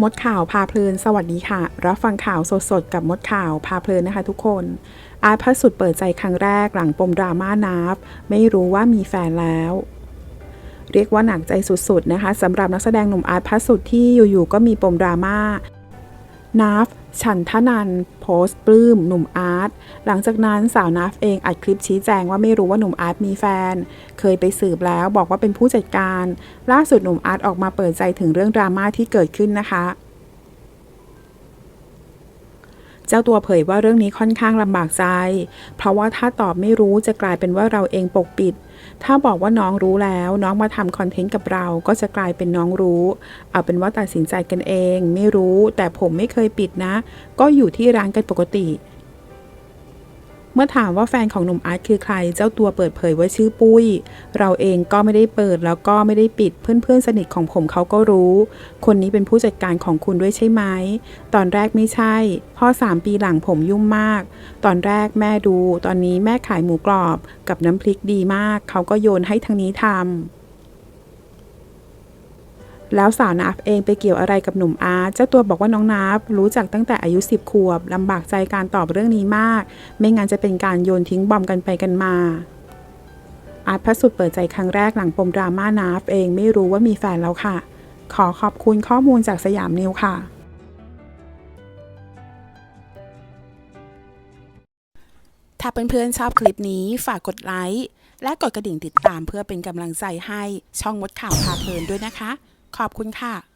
มดข่าวพาเพลิน สวัสดีค่ะ รับฟังข่าวสดๆ กับมดข่าวพาเพลินนะคะทุกคน อาร์ตพระสุดเปิดใจครั้งแรกหลังปมดราม่านับ ไม่รู้ว่ามีแฟนแล้ว เรียกว่าหนักใจสุดๆนะคะสำหรับนักแสดงหนุ่มอาร์ตพระสุดที่อยู่ๆก็มีปมดราม่า นาฟฉันทนันโพสต์ปลื้มหนุ่มอาร์ตหลังจากนั้นสาวนาฟเองอัดคลิปชี้แจงว่าไม่รู้ว่าหนุ่มอาร์ตมีแฟน เคยไปสืบแล้วบอกว่าเป็นผู้จัดการ ล่าสุดหนุ่มอาร์ตออกมาเปิดใจถึงเรื่องดราม่าที่เกิดขึ้นนะคะ จ้าตัวเผยว่าเรื่องนี้ค่อนข้างลำบากใจ เพราะว่าถ้าตอบไม่รู้จะกลายเป็นว่าเราเองปกปิด ถ้าบอกว่าน้องรู้แล้ว น้องมาทำคอนเทนต์กับเราก็จะกลายเป็นน้องรู้ เอาเป็นว่าตัดสินใจกันเอง ไม่รู้ แต่ผมไม่เคยปิดนะ ก็อยู่ที่ร้านกันปกติ เมื่อถามว่าแฟนของหนุ่มอาร์ตคือใคร เจ้าตัวเปิดเผยว่าชื่อปุ้ย เราเองก็ไม่ได้เปิดแล้วก็ไม่ได้ปิด เพื่อนๆสนิทของผมเขาก็รู้ คนนี้เป็นผู้จัดการของคุณด้วยใช่ไหม ตอนแรกไม่ใช่เพ่อสามปีหลังผมยุ่งมาก ตอนแรกแม่ดู ตอนนี้แม่ขายหมูกรอบ กับน้ำพริกดีมาก เขาก็โยนให้ทางนี้ทำ แล้วสาวนาฟเองไปเกี่ยวอะไรกับหนุ่มอาร์ตเจ้าตัวบอกว่าน้องนาฟรู้จักตั้งแต่อายุ 10ขวบลำบากใจการตอบเรื่องนี้มาก ไม่งั้นจะเป็นการโยนทิ้งบอมกันไปกันมาอาร์ตพระสุดเปิดใจครั้งแรกหลังปมดราม่านาฟเองไม่รู้ว่ามีแฟนแล้วค่ะ ขอขอบคุณข้อมูลจากสยามนิวค่ะถ้าเพื่อนๆชอบคลิปนี้ฝากกดไลค์และกดกระดิ่งติดตามเพื่อเป็นกำลังใจให้ช่องมดข่าวพาเพลินด้วยนะคะ ขอบคุณค่ะ